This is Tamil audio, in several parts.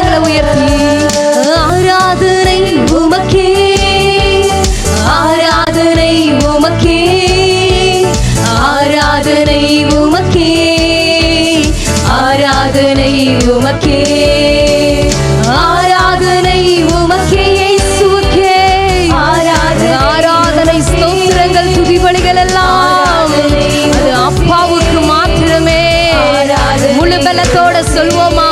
கரங்களை உயர்த்தி ஆராதனை உமக்கே ஆராதனை உமக்கே ஆராதனை உமக்கே ஆராதனை உமக்கே ஆராதனை உமக்கே இயேசுவுக்கே. ஆராதனை ஸ்தோத்திரங்கள் துதிபலிகள் எல்லாம் அப்பாவுக்கு மாத்திரமே. முழு பலத்தோட சொல்வோமா?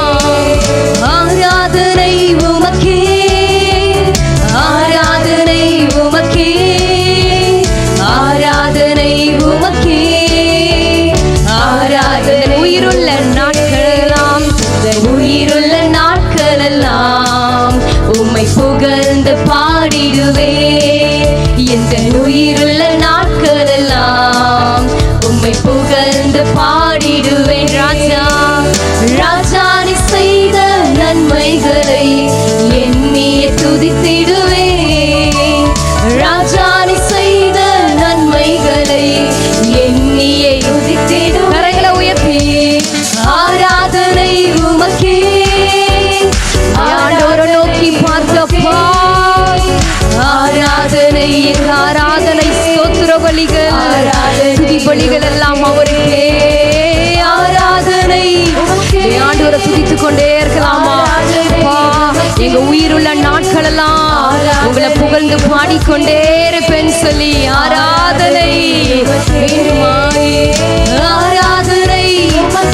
பலிகள் ஆராதனை. ஆண்டவரை துதித்துக் கொண்டே இருக்கலாமா? எங்க உயிருள்ள நாட்கள் எல்லாம் உங்களை புகழ்ந்து பாடிக்கொண்டே இருப்பேன் சொல்லி ஆராதனை. ஆராதனை.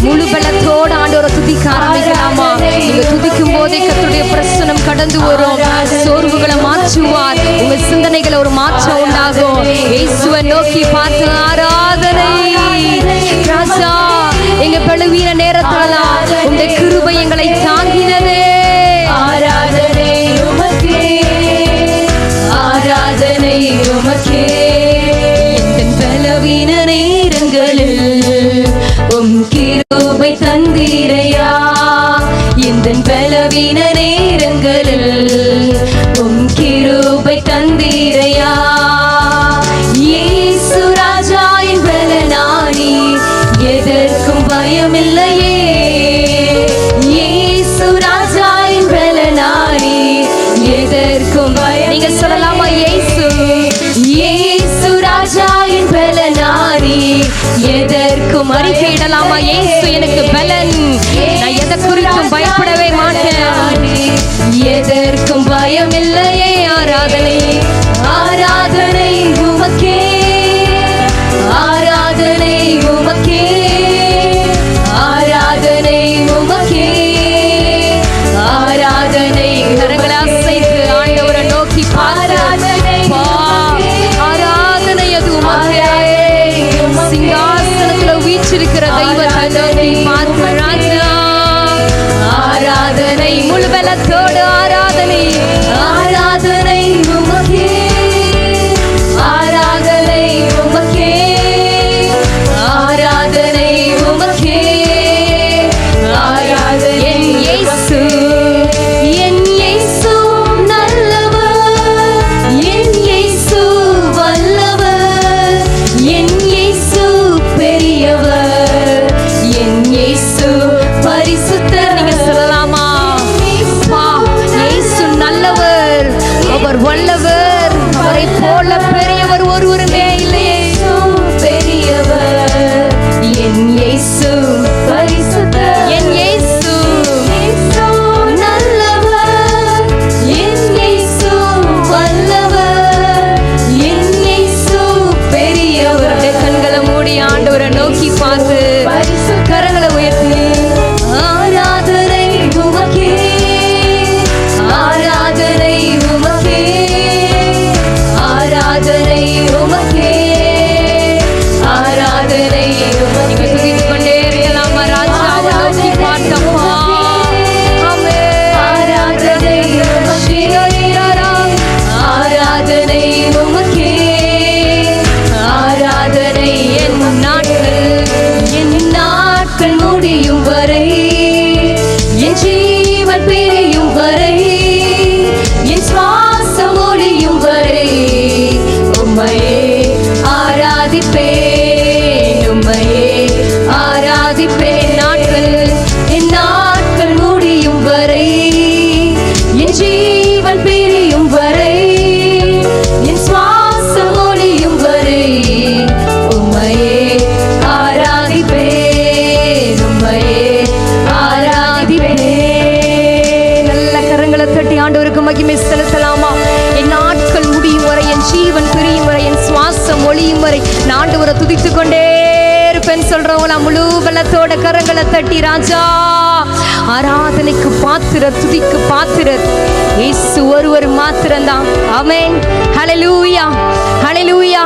முழு பலத்தோடு ஆண்டவரை துதிக்க ஆரம்பிக்கலாமா? நீங்க துதிக்கும் போதே கர்த்தருடைய பிரசனம் கடந்து வரும். சோர்வுகளை மாற்றுவார். உங்க சிந்தனைகளை ஒரு மாற்றம் உண்டாகும். இயேசுவை நோக்கி பார்த்து ஆராதனை எங்க பழுவீன நேரத்துலதான் உங்க கிருபை எங்களை தாங்கினது. பலனானி எதற்கும் அறிக்கையிடலாமா ஏசு எனக்கு பலன். நான் எதை குறித்தும் பயப்பட சிங்காசனத்துல பரிசுத்தர் நீங்க சொல்லலாமா? இயேசு நல்லவர் அவர் வல்லவர் அவரை போல மகிமை செலுத்தலாமா? என் நாட்கள் முடியும் வரை என் ஜீவன் பிரியும் வரை என் சுவாசம் ஒளியும் வரை நாண்டு வரை துதித்து கொண்டே இருப்பேன் சொல்றவங்களா. முழு பலத்தோட கரங்களை தட்டி ராஜா ஆராதனைக்கு பாத்திர துதிக்கு பாத்திர இயேசு ஒருவர் மாத்திரம்தான். அமேன் ஹலலூயா ஹலலூயா